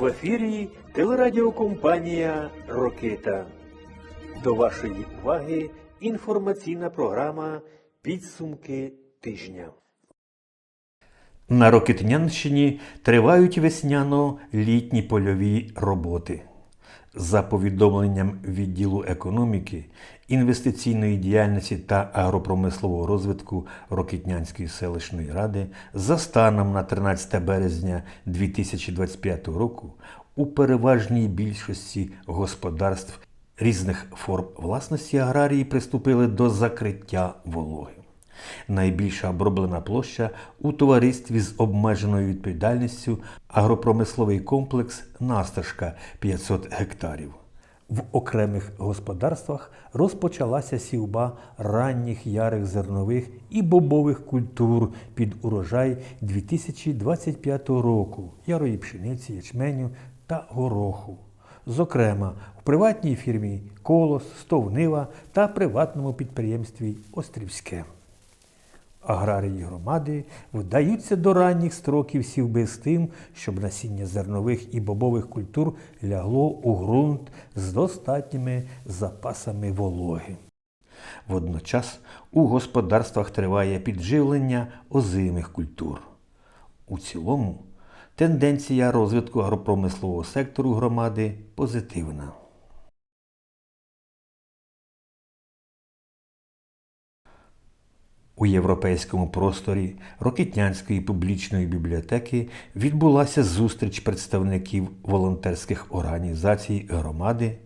В ефірі телерадіокомпанія Рокита. До вашої уваги інформаційна програма Підсумки тижня. На Рокитнянщині тривають весняно-літні польові роботи. За повідомленням відділу економіки, інвестиційної діяльності та агропромислового розвитку Рокитнянської селищної ради за станом на 13 березня 2025 року у переважній більшості господарств різних форм власності аграрії приступили до закриття вологи. Найбільша оброблена площа у товаристві з обмеженою відповідальністю агропромисловий комплекс Насташка 500 гектарів. В окремих господарствах розпочалася сівба ранніх ярих зернових і бобових культур під урожай 2025 року ярої пшениці, ячменю та гороху. Зокрема, в приватній фірмі Колос, Стовнива та приватному підприємстві Острівське. Аграрії громади вдаються до ранніх строків сівби з тим, щоб насіння зернових і бобових культур лягло у ґрунт з достатніми запасами вологи. Водночас у господарствах триває підживлення озимих культур. У цілому тенденція розвитку агропромислового сектору громади позитивна. У європейському просторі Рокитнянської публічної бібліотеки відбулася зустріч представників волонтерських організацій громади,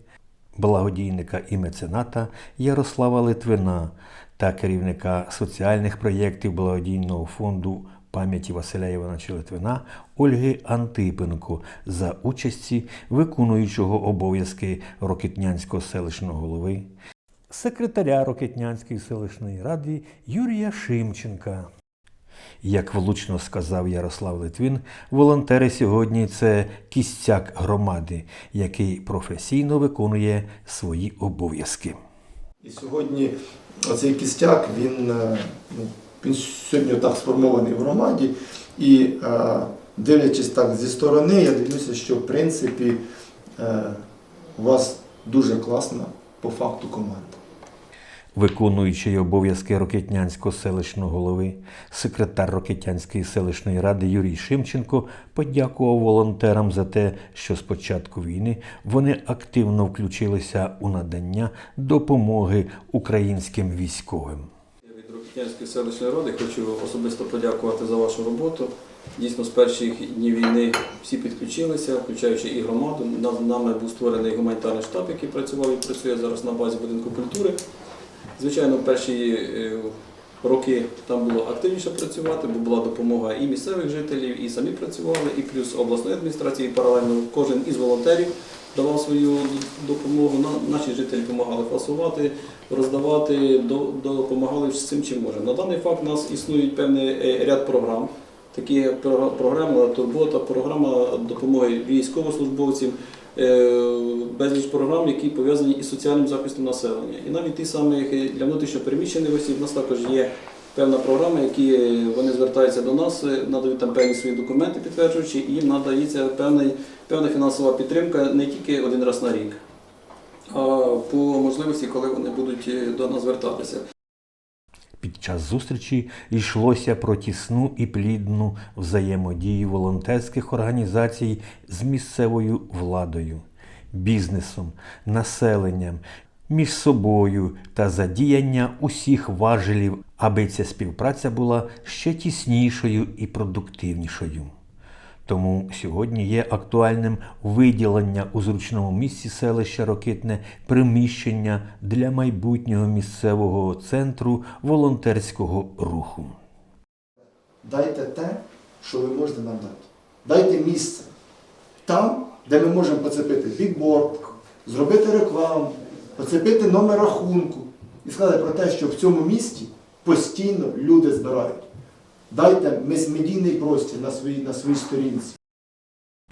благодійника і мецената Ярослава Литвина та керівника соціальних проєктів благодійного фонду пам'яті Василя Івановича Литвина Ольги Антипенко за участі виконуючого обов'язки Рокитнянського селищного голови секретаря Рокетнянської селищної ради Юрія Шимченка. Як влучно сказав Ярослав Литвин, волонтери сьогодні це кістяк громади, який професійно виконує свої обов'язки. І сьогодні цей кістяк, він, е, ну, він сьогодні так сформований в громаді. І е, дивлячись так зі сторони, я дивлюся, що в принципі е, у вас дуже класна по факту команда. Виконуючий обов'язки Рокетнянського селищного голови, секретар Рокетнянської селищної ради Юрій Шимченко подякував волонтерам за те, що з початку війни вони активно включилися у надання допомоги українським військовим. Я від Рокітнянської селищної ради хочу особисто подякувати за вашу роботу. Дійсно, з перших днів війни всі підключилися, включаючи і громаду. Нами був створений гуманітарний штаб, який працював і працює зараз на базі будинку культури. Звичайно, перші е, роки там було активніше працювати, бо була допомога і місцевих жителів, і самі працювали, і плюс обласної адміністрації. Паралельно кожен із волонтерів давав свою допомогу. Наші жителі допомагали фасувати, роздавати, допомагали цим, чим може. На даний факт у нас існують певний е, ряд програм. Такі як програма Турбота, програма допомоги військовослужбовцям, безліч програм, які пов'язані із соціальним захистом населення. І навіть ті самі для внутрішньопереміщених осіб у нас також є певна програма, які е, вони звертаються до нас, е, надають там певні свої документи, підтверджуючи, і їм надається певний, певна фінансова підтримка не тільки один раз на рік, а по можливості, коли вони будуть е, до нас звертатися. Під час зустрічі йшлося про тісну і плідну взаємодію волонтерських організацій з місцевою владою, бізнесом, населенням, між собою та задіяння усіх важелів, аби ця співпраця була ще тіснішою і продуктивнішою. Тому сьогодні є актуальним виділення у зручному місці селища Рокитне приміщення для майбутнього місцевого центру волонтерського руху. Дайте те, що ви можете нам дати. Дайте місце там, де ми можемо поцепити бікборд, зробити рекламу, поцепити номер рахунку і сказати про те, що в цьому місті постійно люди збирають. Дайте медійний простір на своїй, на своїй сторінці.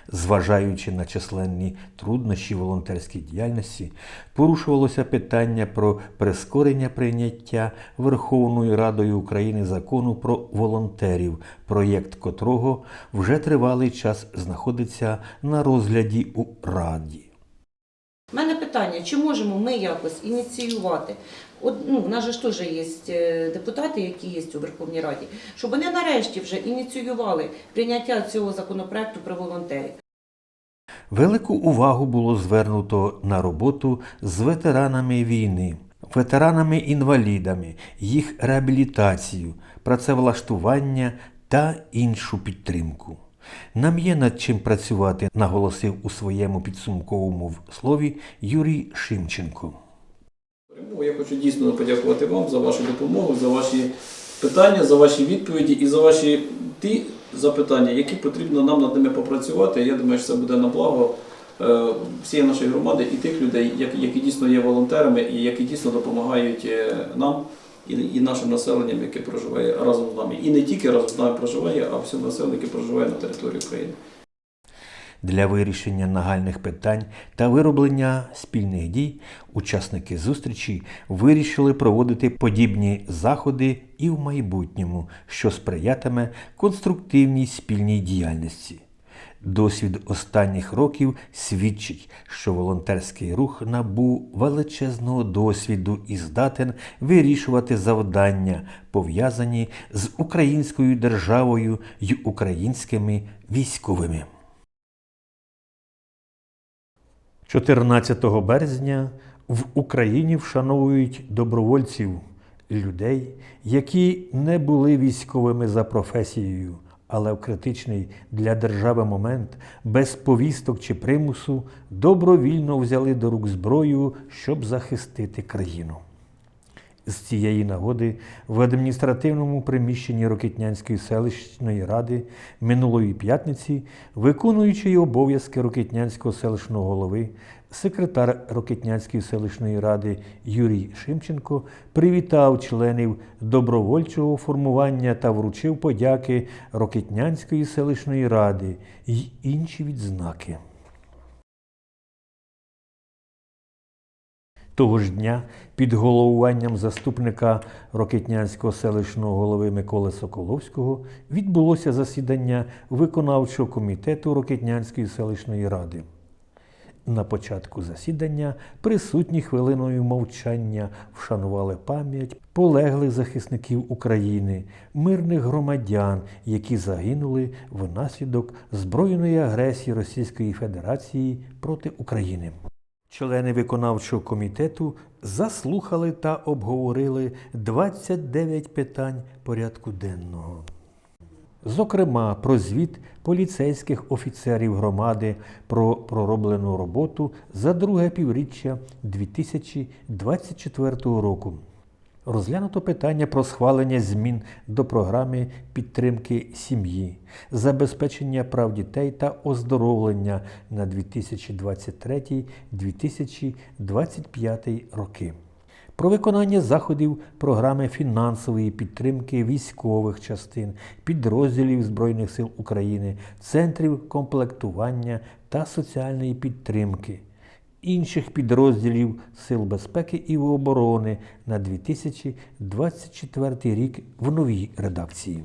Зважаючи на численні труднощі волонтерській діяльності, порушувалося питання про прискорення прийняття Верховною Радою України закону про волонтерів, проєкт котрого вже тривалий час знаходиться на розгляді у Раді. У мене питання, чи можемо ми якось ініціювати? От, ну, в нас же ж теж є е, депутати, які є у Верховній Раді, щоб вони нарешті вже ініціювали прийняття цього законопроекту про волонтерів. Велику увагу було звернуто на роботу з ветеранами війни, ветеранами-інвалідами, їх реабілітацію, працевлаштування та іншу підтримку. Нам є над чим працювати, наголосив у своєму підсумковому слові Юрій Шимченко. Перемогу. Я хочу дійсно подякувати вам за вашу допомогу, за ваші питання, за ваші відповіді і за ваші ті запитання, які потрібно нам над ними попрацювати. Я думаю, що це буде на благо е, всієї нашої громади і тих людей, які, дійсно є волонтерами і які дійсно допомагають е, нам і, нашим населенням, яке проживає разом з нами. І не тільки разом з нами проживає, а всім населенням, яке проживає на території України. Для вирішення нагальних питань та вироблення спільних дій учасники зустрічі вирішили проводити подібні заходи і в майбутньому, що сприятиме конструктивній спільній діяльності. Досвід останніх років свідчить, що волонтерський рух набув величезного досвіду і здатен вирішувати завдання, пов'язані з українською державою й українськими військовими. 14 березня в Україні вшановують добровольців, людей, які не були військовими за професією, але в критичний для держави момент без повісток чи примусу добровільно взяли до рук зброю, щоб захистити країну. З цієї нагоди в адміністративному приміщенні Рокитнянської селищної ради минулої п'ятниці, виконуючий обов'язки Рокитнянського селищного голови, секретар Рокитнянської селищної ради Юрій Шимченко привітав членів добровольчого формування та вручив подяки Рокитнянської селищної ради й інші відзнаки. Того ж дня під головуванням заступника Рокетнянського селищного голови Миколи Соколовського відбулося засідання виконавчого комітету Рокетнянської селищної ради. На початку засідання присутні хвилиною мовчання вшанували пам'ять полеглих захисників України, мирних громадян, які загинули внаслідок збройної агресії Російської Федерації проти України. Члени виконавчого комітету заслухали та обговорили 29 питань порядку денного. Зокрема, про звіт поліцейських офіцерів громади про пророблену роботу за друге півріччя 2024 року. Розглянуто питання про схвалення змін до програми підтримки сім'ї, забезпечення прав дітей та оздоровлення на 2023-2025 роки. Про виконання заходів програми фінансової підтримки військових частин, підрозділів Збройних сил України, центрів комплектування та соціальної підтримки, інших підрозділів Сил безпеки і оборони на 2024 рік в новій редакції.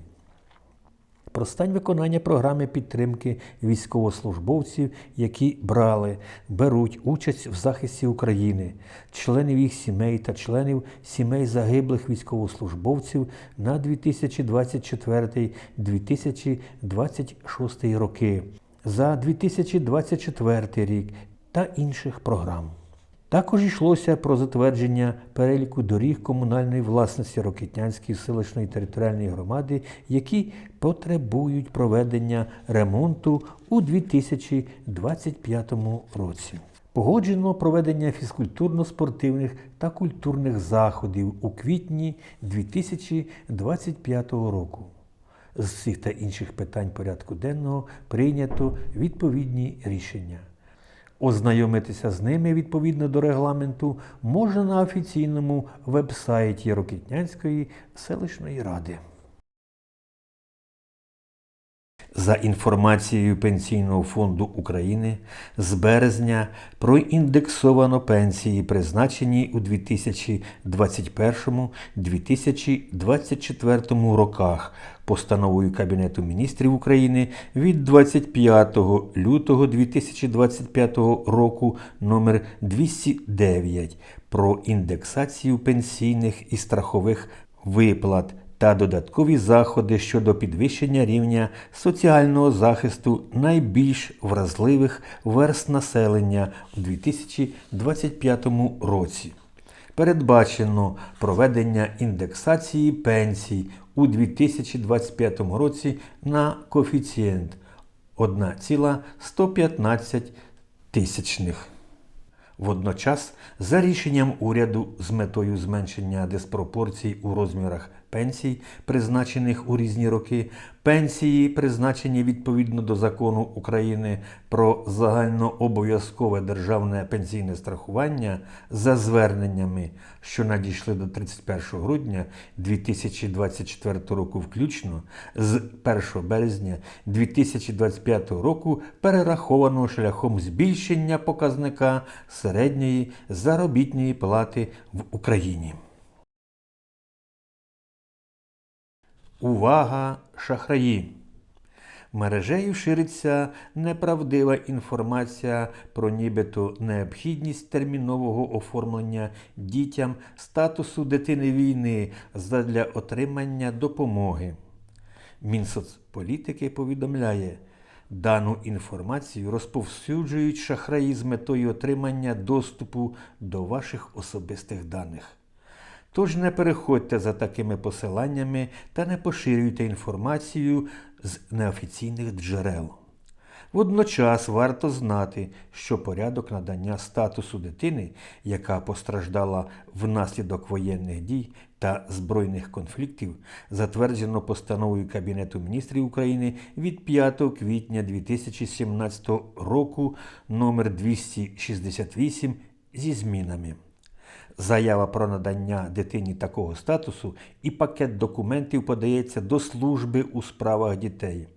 Про стан виконання програми підтримки військовослужбовців, які брали, беруть участь в захисті України, членів їх сімей та членів сімей загиблих військовослужбовців на 2024-2026 роки, за 2024 рік та інших програм. Також йшлося про затвердження переліку доріг комунальної власності Рокитнянської селищної територіальної громади, які потребують проведення ремонту у 2025 році. Погоджено проведення фізкультурно-спортивних та культурних заходів у квітні 2025 року. З цих та інших питань порядку денного прийнято відповідні рішення. Ознайомитися з ними відповідно до регламенту можна на офіційному веб-сайті Рокітнянської селищної ради. За інформацією Пенсійного фонду України, з березня проіндексовано пенсії, призначені у 2021-2024 роках постановою Кабінету міністрів України від 25 лютого 2025 року номер 209 про індексацію пенсійних і страхових виплат та додаткові заходи щодо підвищення рівня соціального захисту найбільш вразливих верст населення у 2025 році. Передбачено проведення індексації пенсій у 2025 році на коефіцієнт 1,115 тисячних. Водночас, за рішенням уряду з метою зменшення диспропорцій у розмірах пенсій, призначених у різні роки, пенсії, призначені відповідно до закону України про загальнообов'язкове державне пенсійне страхування за зверненнями, що надійшли до 31 грудня 2024 року включно, з 1 березня 2025 року перераховано шляхом збільшення показника середньої заробітної плати в Україні. Увага, шахраї! Мережею шириться неправдива інформація про нібито необхідність термінового оформлення дітям статусу дитини війни задля отримання допомоги. Мінсоцполітики повідомляє, дану інформацію розповсюджують шахраї з метою отримання доступу до ваших особистих даних. Тож не переходьте за такими посиланнями та не поширюйте інформацію з неофіційних джерел. Водночас варто знати, що порядок надання статусу дитини, яка постраждала внаслідок воєнних дій та збройних конфліктів, затверджено постановою Кабінету міністрів України від 5 квітня 2017 року номер 268 зі змінами. Заява про надання дитині такого статусу і пакет документів подається до служби у справах дітей.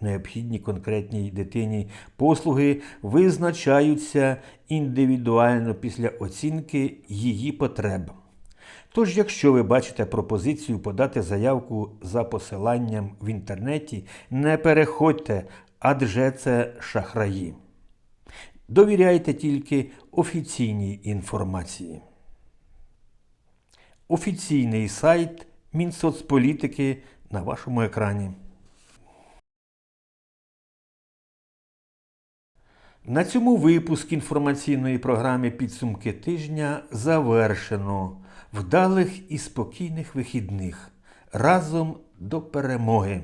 Необхідні конкретній дитині послуги визначаються індивідуально після оцінки її потреб. Тож, якщо ви бачите пропозицію подати заявку за посиланням в інтернеті, не переходьте, адже це шахраї. Довіряйте тільки офіційній інформації. Офіційний сайт Мінсоцполітики на вашому екрані. На цьому випуск інформаційної програми Підсумки тижня завершено. Вдалих і спокійних вихідних. Разом до перемоги!